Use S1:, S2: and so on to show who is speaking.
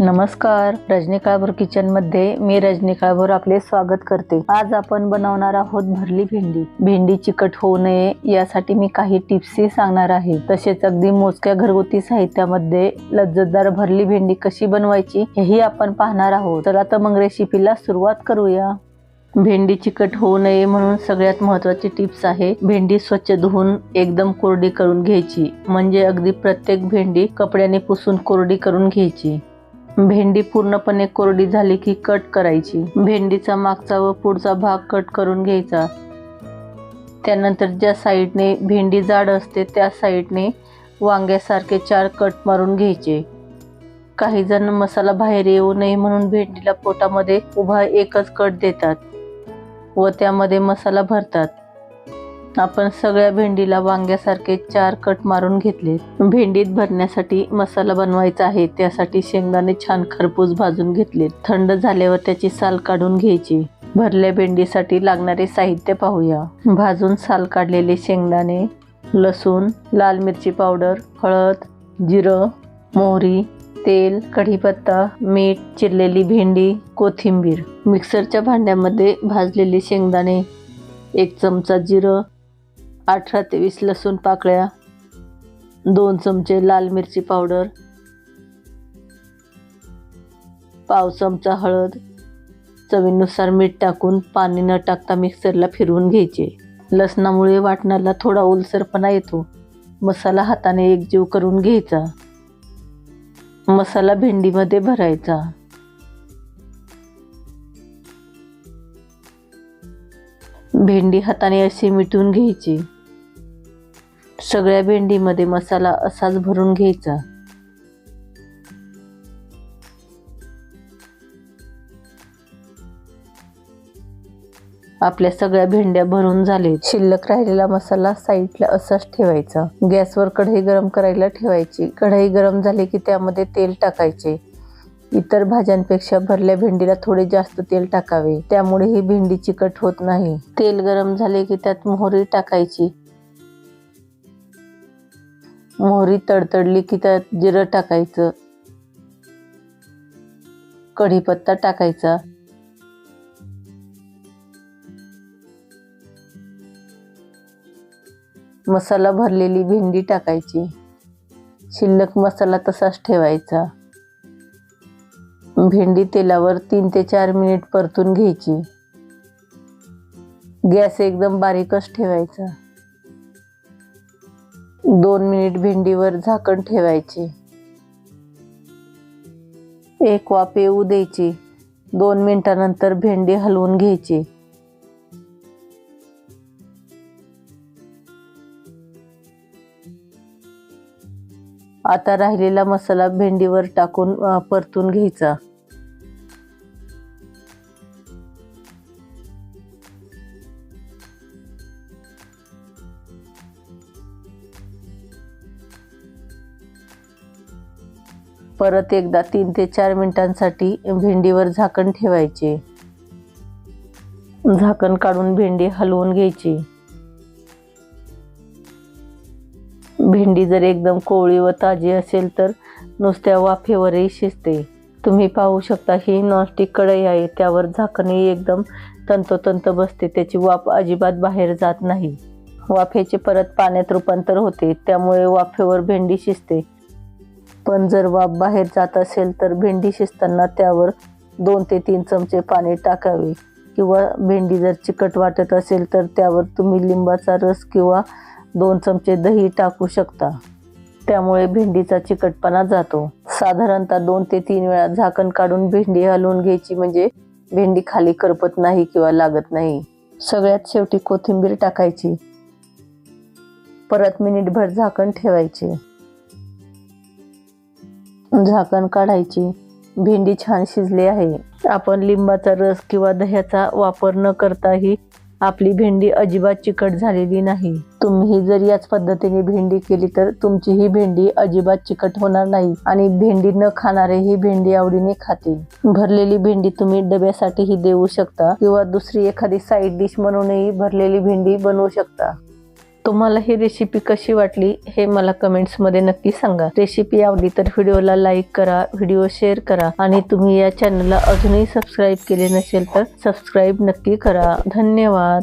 S1: नमस्कार. रजनी काळभोर किचनमध्ये मी रजनी काळभोर आपले स्वागत करते. आज आपण बनवणार आहोत भरली भेंडी. भेंडी चिकट होऊ नये यासाठी मी काही टिप्सही सांगणार आहे. तसेच अगदी मोजक्या घरगुती साहित्यामध्ये लज्जतदार भरली भेंडी कशी बनवायची हेही आपण पाहणार आहोत. चला तर मग रेसिपीला सुरुवात करूया. भेंडी चिकट होऊ नये म्हणून सगळ्यात महत्वाची टिप्स आहे भेंडी स्वच्छ धुवून एकदम कोरडी करून घ्यायची. म्हणजे अगदी प्रत्येक भेंडी कपड्याने पुसून कोरडी करून घ्यायची. भेंडी पूर्णपणे कोरडी झाली की कट करायची. भेंडीचा मागचा व पुढचा भाग कट करून घ्यायचा. त्यानंतर ज्या साईडने भेंडी जाड असते त्या साईडने वांग्यासारखे चार कट मारून घ्यायचे. काही जण मसाला बाहेर येऊ नये म्हणून भेंडीला पोटामध्ये उभा एकच कट देतात व त्यामध्ये मसाला भरतात. आपण सगळ्या भेंडीला वांग्यासारखे चार कट मारून घेतले. भेंडीत भरण्यासाठी मसाला बनवायचा आहे त्यासाठी शेंगदाणे छान खरपूस भाजून घेतले. थंड झाल्यावर त्याची साल काढून घ्यायची. भरल्या भेंडीसाठी लागणारे साहित्य पाहूया. भाजून साल काढलेले शेंगदाणे लसूण लाल मिरची पावडर हळद जिरं मोहरी तेल कढीपत्ता मीठ चिरलेली भेंडी कोथिंबीर. मिक्सरच्या भांड्यामध्ये भाजलेले शेंगदाणे एक चमचा जिरं अठरा ते वीस लसूण पाकळ्या दोन चमचे लाल मिरची पावडर पाव चमचा हळद चवीनुसार मीठ टाकून पाणी न टाकता मिक्सरला फिरवून घ्यायचे. लसणामुळे वाटणाला थोडा ओलसरपणा येतो. मसाला हाताने एकजीव करून घ्यायचा. मसाला भेंडीमध्ये भरायचा. भेंडी हाताने अशी मिटून घ्यायची. सगळ्या भेंडीमध्ये मसाला असाच भरून घ्यायचा. आपल्या सगळ्या भेंड्या भरून झाले शिल्लक राहिलेला मसाला साईडला असाच ठेवायचा. गॅसवर कढई गरम करायला ठेवायची. कढई गरम झाली की त्यामध्ये तेल टाकायचे. इतर भाज्यांपेक्षा भरल्या भेंडीला थोडे जास्त तेल टाकावे. त्यामुळे ही भेंडी चिकट होत नाही. तेल गरम झाले की त्यात मोहरी टाकायची. मोहरी तडतडली की त्यात जिरं टाकायचं. कढीपत्ता टाकायचा. मसाला भरलेली भेंडी टाकायची. शिल्लक मसाला तसाच ठेवायचा. भेंडी तेलावर तीन ते चार मिनिट परतून घ्यायची. गॅस एकदम बारीकच ठेवायचा. दोन मिनिट भेंडीवर झाकण ठेवायचे. एक वाफ येऊ द्यायची. दोन मिनिटानंतर भेंडी हलवून घ्यायची. आता राहिलेला मसाला भेंडीवर टाकून परतून घ्यायचा. परत एकदा तीन ते चार मिनिटांसाठी भेंडीवर झाकण ठेवायचे. झाकण काढून भेंडी हलवून घ्यायची. भेंडी जर एकदम कोवळी व ताजी असेल तर नुसत्या वाफेवरही शिजते. तुम्ही पाहू शकता ही नॉनस्टिक कढई आहे त्यावर झाकणही एकदम तंतोतंत बसते त्याची वाफ अजिबात बाहेर जात नाही. वाफेचे परत पाण्यात रूपांतर होते त्यामुळे वाफेवर भेंडी शिजते. पण जर वाफ बाहेर जात असेल तर भेंडी शिजताना त्यावर दोन ते तीन चमचे पाणी टाकावे. किंवा भेंडी जर चिकट वाटत असेल तर त्यावर तुम्ही लिंबाचा रस किंवा दोन चमचे दही टाकू शकता. त्यामुळे भेंडीचा चिकटपणा जातो. साधारणतः दोन ते तीन वेळा झाकण काढून भेंडी हलवून घ्यायची म्हणजे भेंडी खाली करपत नाही किंवा लागत नाही. सगळ्यात शेवटी कोथिंबीर टाकायची. परत मिनिटभर झाकण ठेवायचे. झाकण काढायची. भेंडी छान शिजली आहे. आपण लिंबाचा रस किंवा दह्याचा वापर न करताही आपली भेंडी अजिबात चिकट झालेली नाही. तुम्ही जर याच पद्धतीने भेंडी केली तर तुमची ही भेंडी अजिबात चिकट होणार नाही आणि भेंडी न खाणारे ही भेंडी आवडीने खातील. भरलेली भेंडी तुम्ही डब्यासाठीही देऊ शकता किंवा दुसरी एखादी साईड डिश म्हणूनही भरलेली भेंडी बनवू शकता. तुम्हाला ही रेसिपी कशी वाटली हे मला कमेंट्समध्ये नक्की सांगा. रेसिपी आवडली तर व्हिडिओला लाईक करा व्हिडिओ शेअर करा आणि तुम्ही या चॅनलला अजूनही सबस्क्राईब केले नसेल तर सबस्क्राईब नक्की करा. धन्यवाद.